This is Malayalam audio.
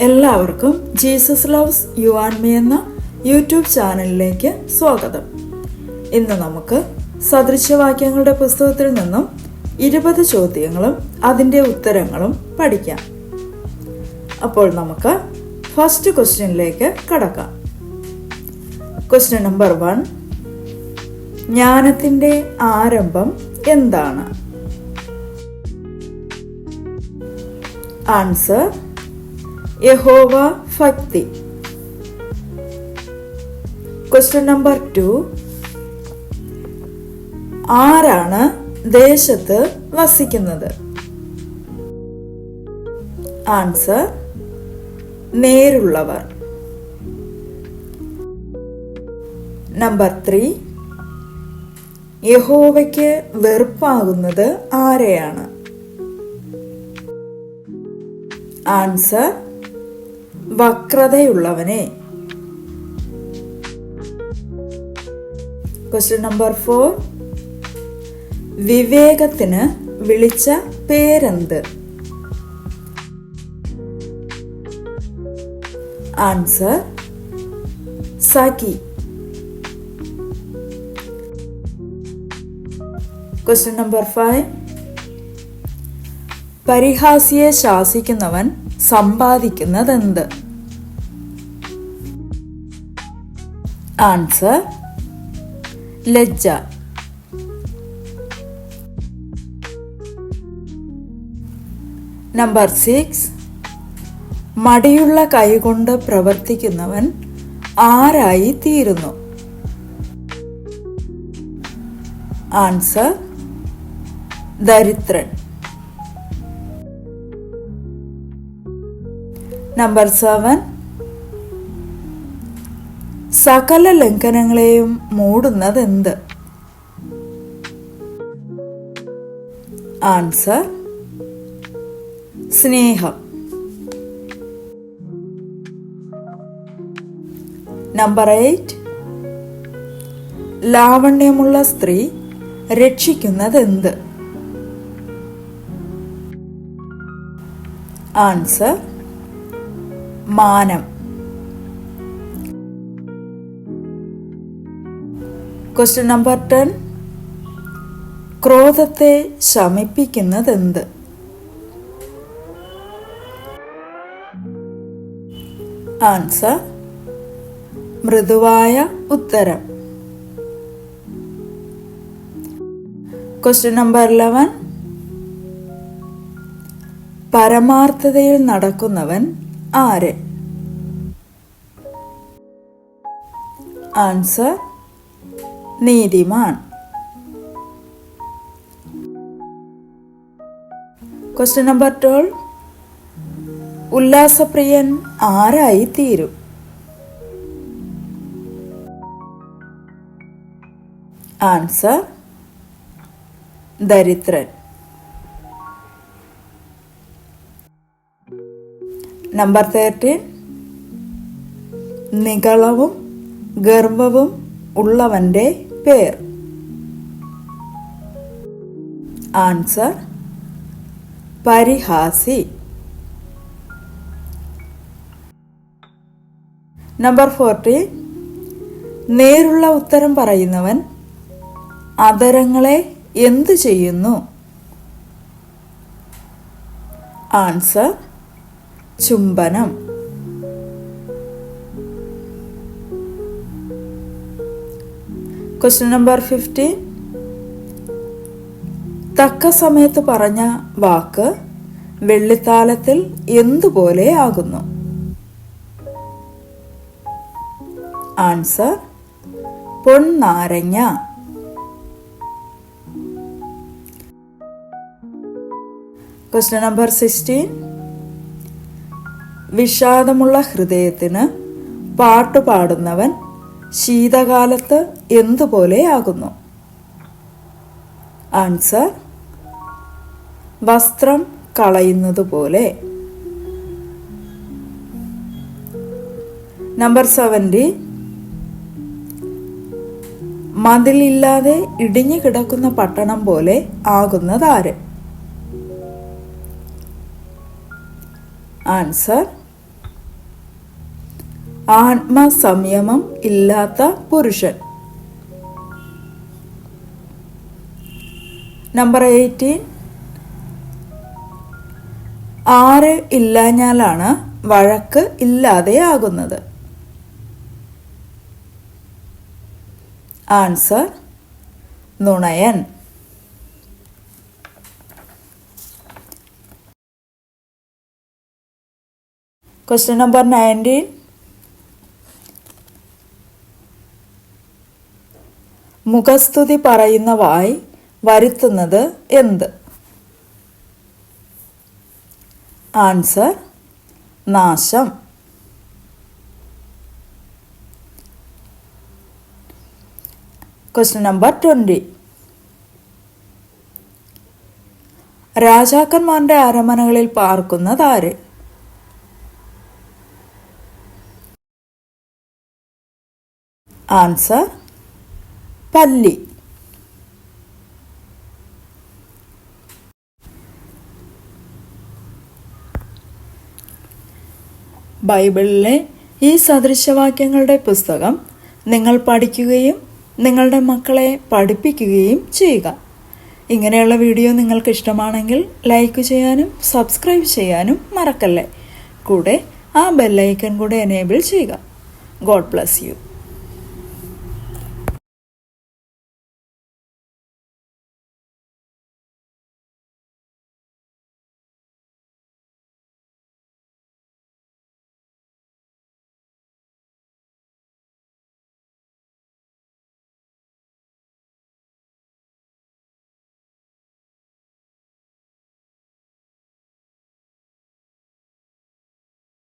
എല്ലാവർക്കും Jesus loves you and me എന്ന യൂട്യൂബ് ചാനലിലേക്ക് സ്വാഗതം. ഇന്ന് നമുക്ക് സദൃശവാക്യങ്ങളുടെ പുസ്തകത്തിൽ നിന്നും ഇരുപത് ചോദ്യങ്ങളും അതിന്റെ ഉത്തരങ്ങളും പഠിക്കാം. അപ്പോൾ നമുക്ക് ഫസ്റ്റ് ക്വസ്റ്റ്യനിലേക്ക് കടക്കാം. ക്വസ്റ്റ്യൻ നമ്പർ വൺ ജ്ഞാനത്തിന്റെ ആരംഭം എന്താണ്? ആൻസർ യഹോവ ഭക്തി. ക്വസ്റ്റ്യൻ നമ്പർ ടു ആരാണ് ദേശത്ത് വസിക്കുന്നത്? ആൻസർ നേരുള്ളവർ. നമ്പർ ത്രീ യഹോവയ്ക്ക് വെറുപ്പാകുന്നത് ആരെയാണ്? ആൻസർ വക്രതയുള്ളവനെ. ക്വസ്റ്റ്യൻ നമ്പർ ഫോർ വിവേകത്തിന് വിളിച്ച പേരെന്ത്? ആൻസർ സഖി. ക്വസ്റ്റ്യൻ നമ്പർ ഫൈവ് പരിഹാസിയെ ശാസിക്കുന്നവൻ സമ്പാദിക്കുന്നതെന്ത്? ആൻസർ ലജ്ജ നമ്പർ സിക്സ് മടിയുള്ള കൈകൊണ്ട് പ്രവർത്തിക്കുന്നവൻ ആരായി തീരുന്നു? ആൻസർ ദരിദ്രൻ. നമ്പർ സെവൻ സകല ലംഘനങ്ങളെയും മൂടുന്നത് എന്ത് ആൻസർ സ്നേഹം. നമ്പർ എയ്റ്റ് ലാവണ്യമുള്ള സ്ത്രീ രക്ഷിക്കുന്നത് എന്ത് ആൻസർ മാനം. ക്വസ്റ്റ്യൻ നമ്പർ ടെൻ ക്രോധത്തെ ശമിപ്പിക്കുന്നതെന്ത്? ആൻസർ മൃദുവായ ഉത്തരം. ക്വസ്റ്റ്യൻ നമ്പർ ഇലവൻ പരമാർത്ഥതയിൽ നടക്കുന്നവൻ ആര്? ആൻസർ നീതിമാൻ. ക്വസ്റ്റ്യൻ നമ്പർ ട്വൽവ് ഉല്ലാസപ്രിയൻ ആരായി തീരും ആൻസർ ദരിദ്രൻ. നമ്പർ തേർട്ടീൻ നികളവും ഗർവവും ഉള്ളവന്റെ പേർ. ആൻസർ പരിഹാസി. നമ്പർ ഫോർട്ടി നേരുള്ള ഉത്തരം പറയുന്നവൻ അതരങ്ങളെ എന്തു ചെയ്യുന്നു? ആൻസർ ചുംബനം. ക്വസ്റ്റ്യൻ നമ്പർ ഫിഫ്റ്റീൻ തക്ക സമയത്ത് പറഞ്ഞ വാക്ക് വെള്ളിത്താലത്തിൽ എന്തുപോലെ ആകുന്നു? ആൻസർ പൊൻനാരങ്ങ ക്വസ്റ്റ്യൻ നമ്പർ സിക്സ്റ്റീൻ വിഷാദമുള്ള ഹൃദയത്തിന് പാട്ടുപാടുന്നവൻ ശീതകാലത്ത് എന്തുപോലെയാകുന്നു? ആൻസർ വസ്ത്രം കളയുന്നത് പോലെ നമ്പർ സെവന്റി മതിലില്ലാതെ ഇടിഞ്ഞു കിടക്കുന്ന പട്ടണം പോലെ ആകുന്നതാര്? ആൻസർ ആത്മസംയമം ഇല്ലാത്ത പുരുഷൻ. നമ്പർ എയ്റ്റീൻ ആറ് ഇല്ലാഞ്ഞാലാണ് വഴക്ക് ഇല്ലാതെയാകുന്നത് ആൻസർ നുണയൻ. ക്വസ്റ്റ്യൻ നമ്പർ നയന്റീൻ മുഖസ്തുതി പറയുന്ന വായ് വരുത്തുന്നത് എന്ത്? ആൻസർ നാശം. ക്വസ്റ്റ്യൻ നമ്പർ ട്വന്റി രാജാക്കന്മാരുടെ അരമനകളിൽ പാർക്കുന്നത് ആര്? ആൻസർ പല്ലി. ബൈബിളിലെ ഈ സദൃശവാക്യങ്ങളുടെ പുസ്തകം നിങ്ങൾ പഠിക്കുകയും നിങ്ങളുടെ മക്കളെ പഠിപ്പിക്കുകയും ചെയ്യുക. ഇങ്ങനെയുള്ള വീഡിയോ നിങ്ങൾക്ക് ഇഷ്ടമാണെങ്കിൽ ലൈക്ക് ചെയ്യാനും സബ്സ്ക്രൈബ് ചെയ്യാനും മറക്കല്ലേ? കൂടെ ആ ബെല്ലൈക്കൺ കൂടെ എനേബിൾ ചെയ്യുക. God bless you.